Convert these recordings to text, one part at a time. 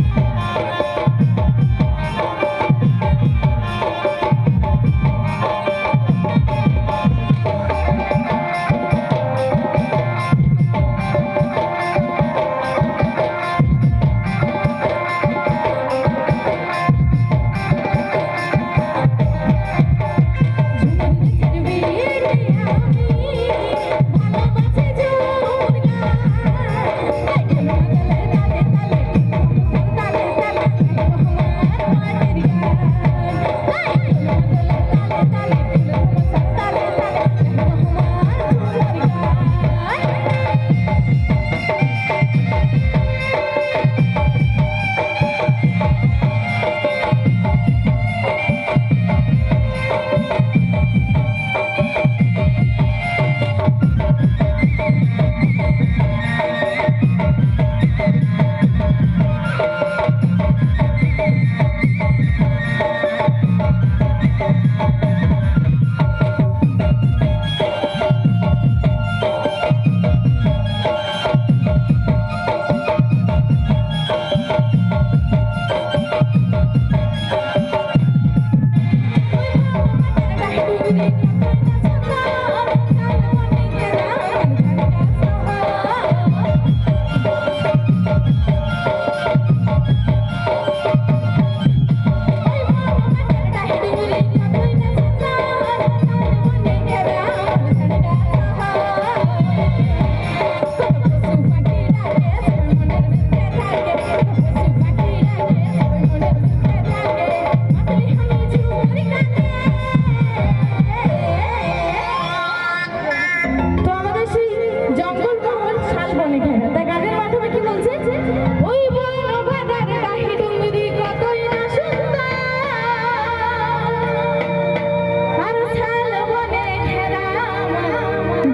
Yeah.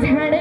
and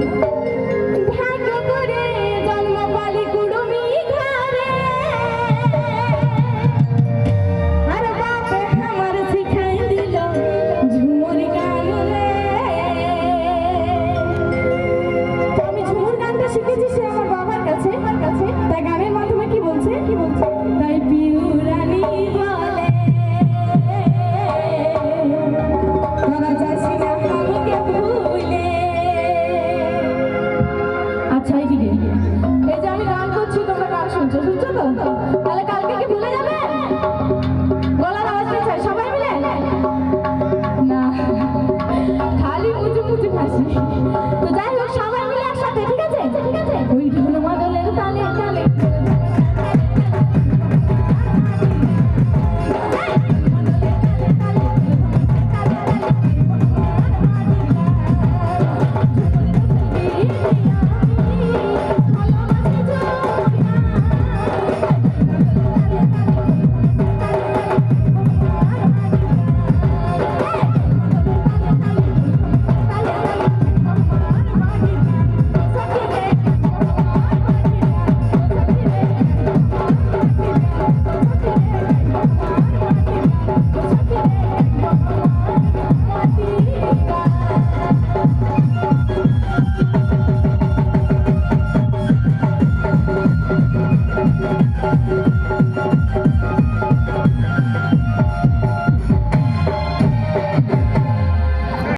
Thank you. শুনছো শুনছো তো তাহলে কালকে কি ভুলে যাবে? গলার আওয়াজটা চাই সবাই মিলে? না, খালি মুচু মুচু হাসি। তো যাই হোক, সবাই মিলে একসাথে, ঠিক আছে?